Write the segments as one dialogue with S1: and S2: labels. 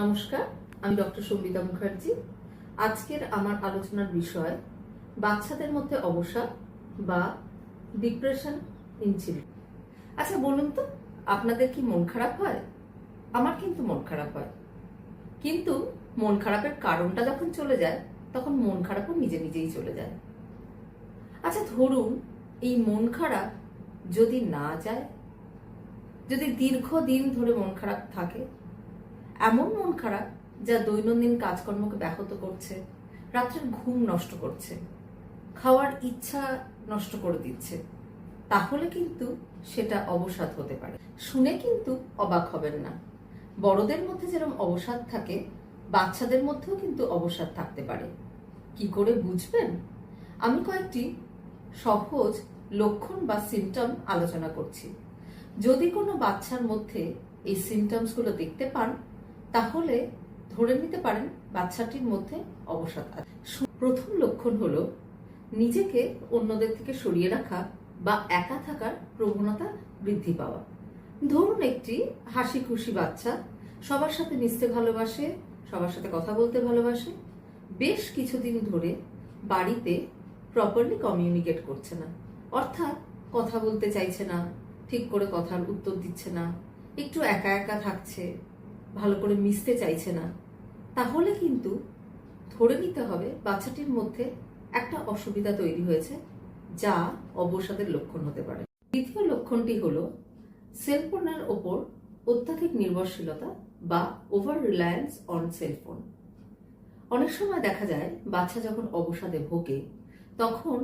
S1: নমস্কার, আমি ডক্টর সঙ্গীতা মুখার্জি। আজকের আমার আলোচনার বিষয়, বাচ্চাদের মধ্যে অবসাদ বা ডিপ্রেশন ইন আচ্ছা বলুন তো, আপনাদের কি মন খারাপ হয়? আমার কিন্তু মন খারাপ হয়। কিন্তু মন খারাপের কারণটা যখন চলে যায়, তখন মন খারাপও নিজে নিজেই চলে যায়। আচ্ছা ধরুন, এই মন খারাপ যদি না যায়, যদি দীর্ঘদিন ধরে মন খারাপ থাকে এমন মন খারাপ যা দৈনন্দিন কাজকর্মকে ব্যাহত করছে, রাত্রের ঘুম নষ্ট করছে, খাওয়ার ইচ্ছা নষ্ট করে দিচ্ছে। তাহলে কিন্তু সেটা অবসাদ হতে পারে। শুনে কিন্তু অবাক হবেন না। বড়দের মধ্যে যেরকম অবসাদ থাকে, বাচ্চাদের মধ্যেও কিন্তু অবসাদ থাকতে পারে। কি করে বুঝবেন? আমি কয়েকটি সহজ লক্ষণ বা সিমটম আলোচনা করছি। যদি কোনো বাচ্চার মধ্যে এই সিমটমসগুলো দেখতে পান তাহলে ধরে নিতে পারেন বাচ্চাটির মধ্যে অবসাদ আছে। প্রথম লক্ষণ হলো নিজেকে অন্যদের থেকে সরিয়ে রাখা বা একা থাকার প্রবণতা বৃদ্ধি পাওয়া। ধরুন একটি হাসি খুশি বাচ্চা সবার সাথে মিশতে ভালোবাসে, সবার সাথে কথা বলতে ভালোবাসে। বেশ কিছুদিন ধরে বাড়িতে প্রপারলি কমিউনিকেট করছে না। অর্থাৎ কথা বলতে চাইছে না, ঠিক করে কথার উত্তর দিচ্ছে না, একটু একা একা থাকছে। ভালো করে মিশতে চাইছে না। তাহলে কিন্তু ধরে নিতে হবে বাচ্চাটির মধ্যে একটা অসুবিধা তৈরি হয়েছে, যা অবসাদের লক্ষণ হতে পারে। দ্বিতীয় লক্ষণটি হল সেলফোনের ওপর অত্যাধিক নির্ভরশীলতা বা ওভার রিলায়েন্স অন সেলফোন। অনেক সময় দেখা যায়, বাচ্চা যখন অবসাদে ভোগে, তখন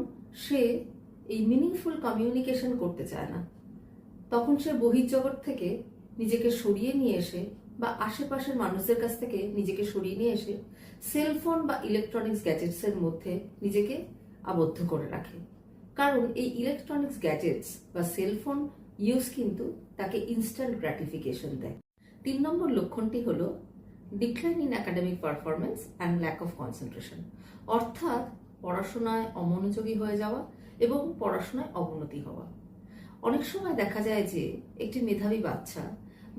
S1: সে এই মিনিংফুল কমিউনিকেশন করতে চায় না। তখন সে বহির্জগৎ থেকে নিজেকে সরিয়ে নিয়ে এসে বা আশেপাশের মানুষদের কাছ থেকে নিজেকে সরিয়ে নিয়ে এসে সেলফোন বা ইলেকট্রনিক্স গ্যাজেটস এর মধ্যে নিজেকে আবদ্ধ করে রাখে। কারণ এই ইলেকট্রনিক্স গ্যাজেটস বা সেলফোন ইউজ কিন্তু তাকে ইনস্ট্যান্ট গ্র্যাটিফিকেশন দেয়। তিন নম্বর লক্ষণটি হলো decline in academic performance and lack of concentration অর্থাৎ পড়াশোনায় অমনোযোগী হয়ে যাওয়া এবং পড়াশোনায় অবনতি হওয়া। অনেক সময় দেখা যায় যে একটি মেধাবী বাচ্চা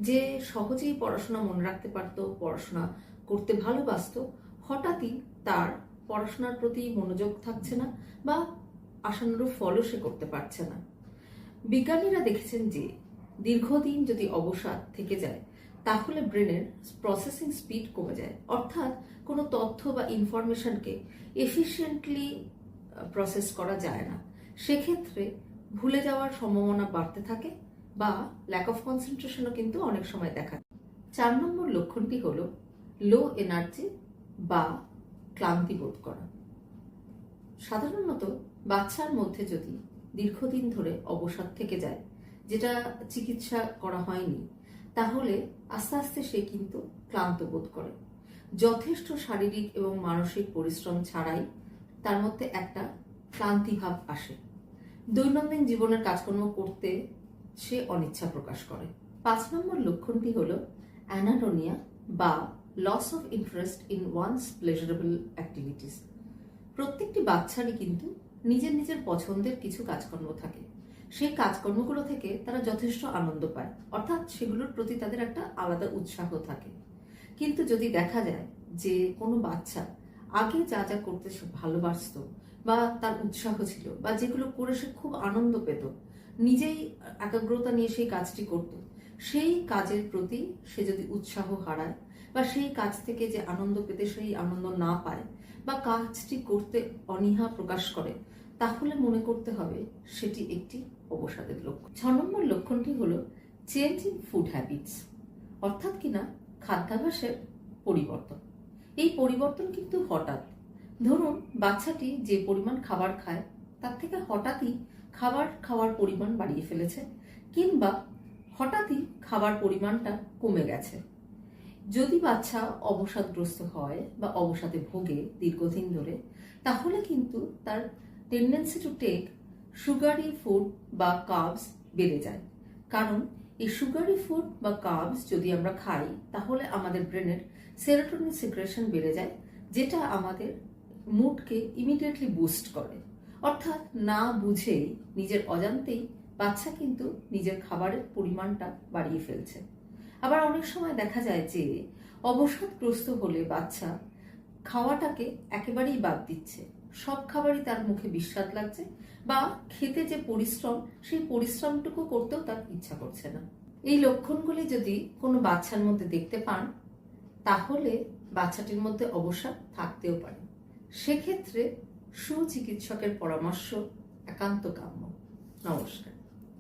S1: যে সহজেই পড়াশোনা মনে রাখতে পারত, পড়াশোনা করতে ভালোবাসতো, হঠাৎই তার পড়াশোনার প্রতি মনোযোগ থাকছে না বা আশানুরূপ ফলও সে করতে পারছে না। বিজ্ঞানীরা দেখেছেন যে, দীর্ঘদিন যদি অবসাদ থেকে যায়, তাহলে ব্রেনের প্রসেসিং স্পিড কমে যায়। অর্থাৎ কোনো তথ্য বা ইনফরমেশনকে এফিশিয়েন্টলি প্রসেস করা যায় না। সেক্ষেত্রে ভুলে যাওয়ার সম্ভাবনা বাড়তে থাকে বা ল্যাক অফ কনসেন্ট্রেশনও কিন্তু অনেক সময় দেখা। চার নম্বর লক্ষণটি হলো লো এনার্জি বা ক্লান্তি বোধ করা। সাধারণত বাচ্চার মধ্যে যদি দীর্ঘদিন ধরে অবসাদ থেকে যায়, যেটা চিকিৎসা করা হয়নি, তাহলে আস্তে আস্তে সে কিন্তু ক্লান্ত বোধ করে। যথেষ্ট শারীরিক এবং মানসিক পরিশ্রম ছাড়াই তার মধ্যে একটা ক্লান্তি ভাব আসে। দৈনন্দিন জীবনের কাজকর্ম করতে সে অনিচ্ছা প্রকাশ করে। পাঁচ নম্বর লক্ষণটি হল অ্যানাডোনিয়া বা loss of interest in once pleasurable activities প্রত্যেকটি বাচ্চারই কিন্তু নিজের নিজের পছন্দের কিছু কাজকর্ম থাকে। সেই কাজকর্মগুলো থেকে তারা যথেষ্ট আনন্দ পায়, অর্থাৎ সেগুলোর প্রতি তাদের একটা আলাদা উৎসাহ থাকে। কিন্তু যদি দেখা যায় যে কোনো বাচ্চা আগে যা যা করতে সে ভালোবাসত বা তার উৎসাহ ছিল বা যেগুলো করে সে খুব আনন্দ পেত নিজেই একাগ্রতা নিয়ে সেই কাজটি করত। সেই কাজের প্রতি সে যদি উৎসাহ হারায় বা সেই কাজ থেকে যে আনন্দ পেতে সেই আনন্দ না পায় বা কাজটি করতে অনীহা প্রকাশ করে, তাহলে মনে করতে হবে সেটি একটি অবসাদের লক্ষণ। ছ নম্বর লক্ষণটি হলো চেঞ্জ ইন ফুড হ্যাবিটস অর্থাৎ কিনা খাদ্যাভ্যাসের পরিবর্তন। এই পরিবর্তন কিন্তু হঠাৎ। ধরুন, বাচ্চাটি যে পরিমাণ খাবার খায়, তার থেকে হঠাৎই খাবার খাওয়ার পরিমাণ বাড়িয়ে ফেলেছে কিংবা হঠাৎই খাবার পরিমাণটা কমে গেছে। যদি বাচ্চা অবসাদগ্রস্ত হয় বা অবসাদে ভোগে দীর্ঘদিন ধরে, তাহলে কিন্তু তার tendency to take sugary food বা কাবস বেড়ে যায়। কারণ এই সুগারি ফুড বা কাবস যদি আমরা খাই, তাহলে আমাদের ব্রেনের সেরোটোনিন সিক্রেশন বেড়ে যায়, যেটা আমাদের মুডকে ইমিডিয়েটলি বুস্ট করে। অর্থাৎ না বুঝেই নিজের অজান্তেই বাচ্চা কিন্তু নিজের খাবারের পরিমাণটা বাড়িয়ে ফেলছে। আবার অনেক সময় দেখা যায় যে অবসাদগ্রস্ত হলে বাচ্চা খাওয়াটাকে একেবারেই বাদ দিচ্ছে। সব খাবারই তার মুখে বিস্বাদ লাগছে বা খেতে যে পরিশ্রম, সেই পরিশ্রমটুকু করতেও তার ইচ্ছা করছে না। এই লক্ষণগুলি যদি কোনো বাচ্চার মধ্যে দেখতে পান, তাহলে বাচ্চাটির মধ্যে অবসাদ থাকতেও পারে। সেক্ষেত্রে সুচিকিৎসকের পরামর্শ একান্ত কাম্য। নমস্কার।